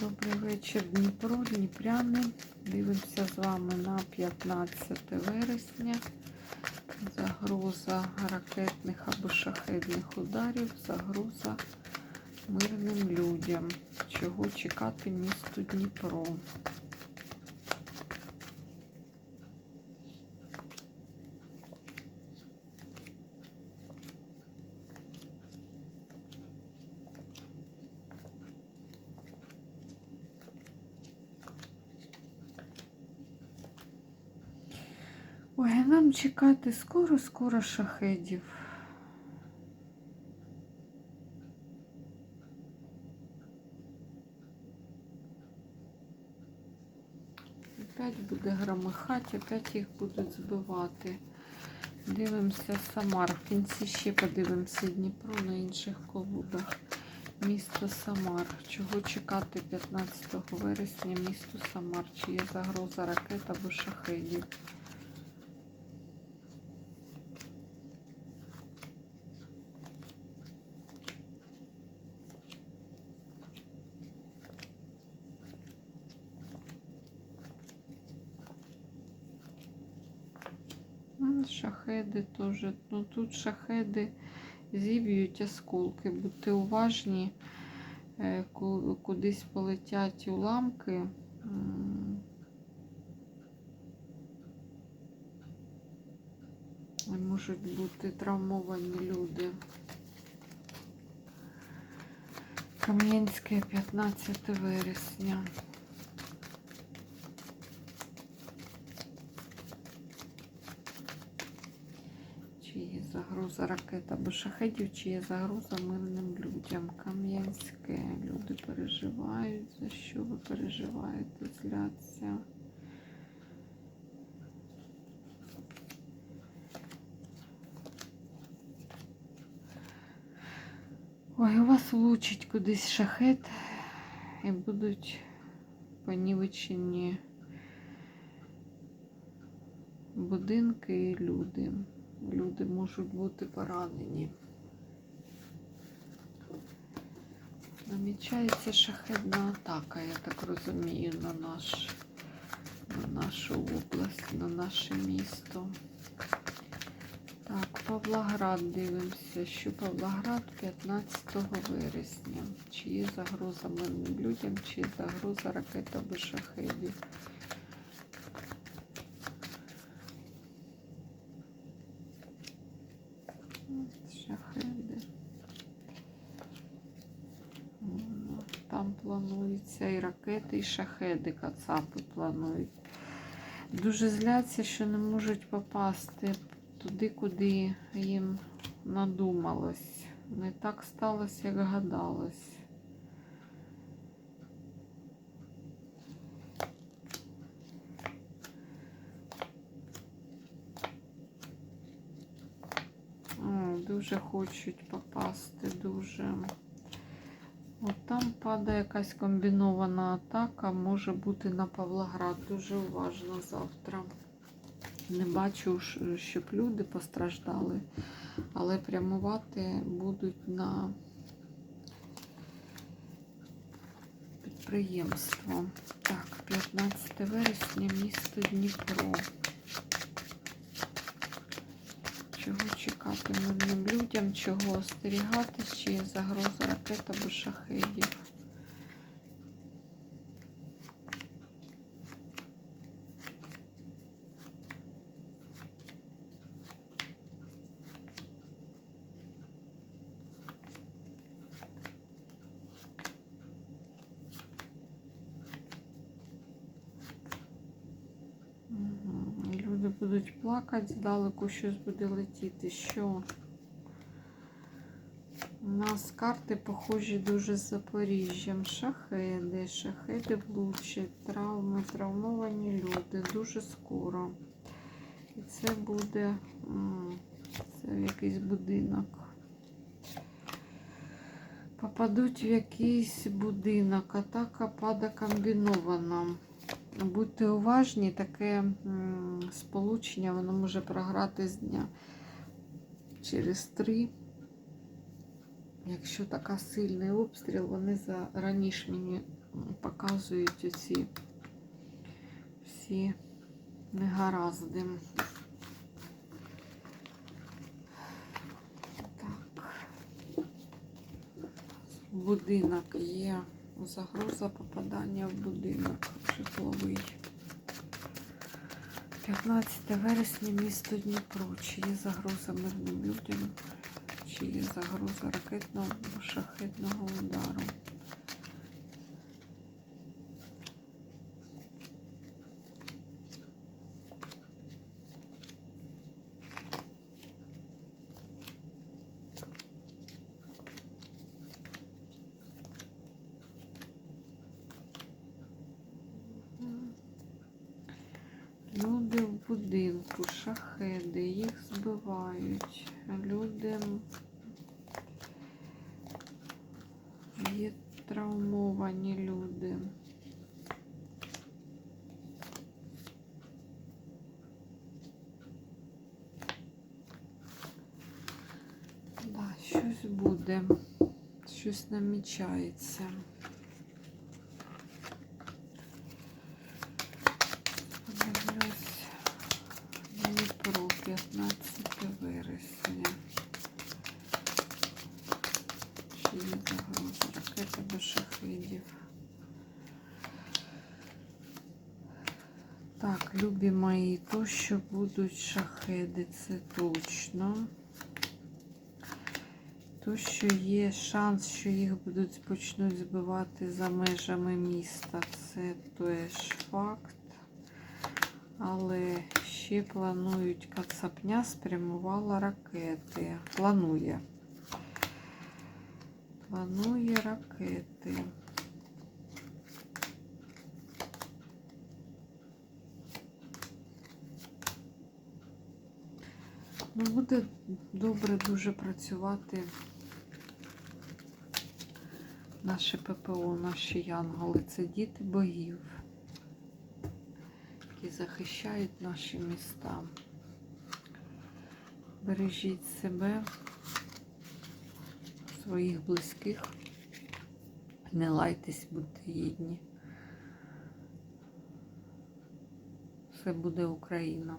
Добрий вечір, Дніпро, Дніпряни. Дивимося з вами на 15 вересня. Загроза ракетних або шахетних ударів, загроза мирним людям. Чого чекати місту Дніпро? Ой, нам чекати скоро-скоро шахедів. Опять буде громихати, опять їх будуть збивати. Дивимося Самар. В кінці ще подивимося Дніпро на інших колудах. Місто Самар. Чого чекати 15 вересня місту Самар? Чи є загроза ракет або шахедів? Шахеди теж. Ну тут шахеди зіб'ють осколки. Будьте уважні, е, кудись полетять уламки. Можуть бути травмовані люди. Кам'янське 15 вересня. Чи є загроза ракет або шахедів, чи є загроза мирним людям. Кам'янське. Люди переживають. За що ви переживаєте? Зляться. Ой, у вас влучить кудись шахет і будуть понівечені будинки і люди. Люди можуть бути поранені. Намічається шахедна атака, я так розумію, на наш, на нашу область, на наше місто. Так, Павлоград дивимося, що Павлоград 15 вересня. Чи є загроза людям, чи є загроза ракет або шахедів. От Шахеди. Там планується і ракети, і шахеди кацапи планують. Дуже зляться, що не можуть попасти туди, куди їм надумалось. Не так сталося, як гадалось. Дуже хочуть попасти, дуже. От там падає якась комбінована атака, може бути на Павлоград. Дуже уважно завтра. Не бачу, щоб люди постраждали, але прямувати будуть на підприємство. Так, 15 вересня, місто Дніпро. Чого чекати мирним людям, чого остерігатись, чи є загроза ракет або шахедів. Мгм. І Люди будуть плакати, здалеку щось буде летіти. Що? У нас карти похожі дуже з Запоріжжям. Шахеди, шахеди влучать, травми, травмовані люди дуже скоро. І це буде це якийсь будинок. Попадуть в якийсь будинок. Атака пада комбінована. Будьте уважні, таке сполучення воно може програти з дня через три Якщо така сильний обстріл, вони за раніше мені показують оці всі негаразди. Так. Будинок є. Загроза попадання в будинок житловий. 15 вересня, місто Дніпро. Чи є загроза мирним людям? Чи є загроза ракетного шахетного удару? Люди в будинку, шахеди, їх збивають. Люди є травмовані люди. Да, щось буде, щось намічається. Подивлюсь. Дніпро, 15 вересня. Є загроза ракети? Так, любі мої, то, що будуть шахеди, це точно. То, що є шанс, що їх будуть почнуть збивати за межами міста, це теж факт. Але ще планують Кацапня спрямувала ракети. Планує. Планує ракети. Ну, буде добре дуже працювати наше ППО, наші янголи. Це діти богів які захищають наші міста. Бережіть себе, своїх близьких, не лайтесь, будьте гідні. Все буде Україна.